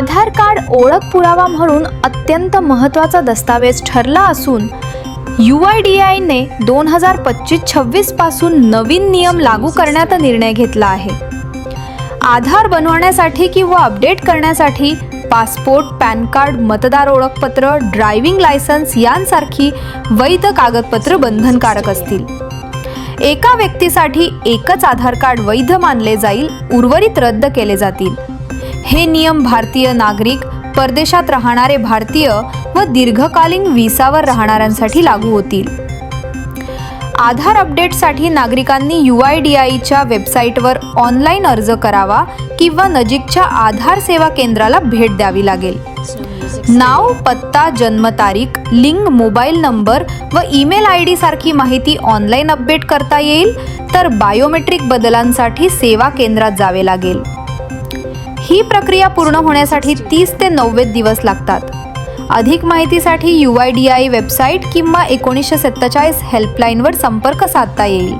आधार card ओळख पुरावा म्हणून अत्यंत महत्त्वाचा दस्तावेज ठरला असून यू आय डी आयने दोन हजार पच्चीस छव्वीसपासून नवीन नियम लागू करण्याचा निर्णय घेतला आहे. आधार बनवण्यासाठी किंवा अपडेट करण्यासाठी पासपोर्ट पॅन कार्ड मतदार ओळखपत्र ड्रायव्हिंग लायसन्स यांसारखी वैध कागदपत्र बंधनकारक असतील. एका व्यक्तीसाठी एकच आधार कार्ड वैध मानले जाईल उर्वरित रद्द केले जातील. हे नियम भारतीय नागरिक परदेशात राहणारे भारतीय व दीर्घकालीन विसावर राहणाऱ्यांसाठी लागू होतील. आधार अपडेटसाठी नागरिकांनी यू आय डी आयच्या वेबसाईटवर ऑनलाईन अर्ज करावा किंवा नजीकच्या आधार सेवा केंद्राला भेट द्यावी लागेल. नाव पत्ता जन्मतारीख लिंग मोबाईल नंबर व ईमेल आय डी सारखी माहिती ऑनलाईन अपडेट करता येईल तर बायोमेट्रिक बदलांसाठी सेवा केंद्रात जावे लागेल. ही प्रक्रिया पूर्ण होण्यासाठी तीस ते नव्वद दिवस लागतात. अधिक माहितीसाठी U I D I website किंवा एकोणीसशे सत्तेचाळीस हेल्पलाईनवर संपर्क साधता येईल.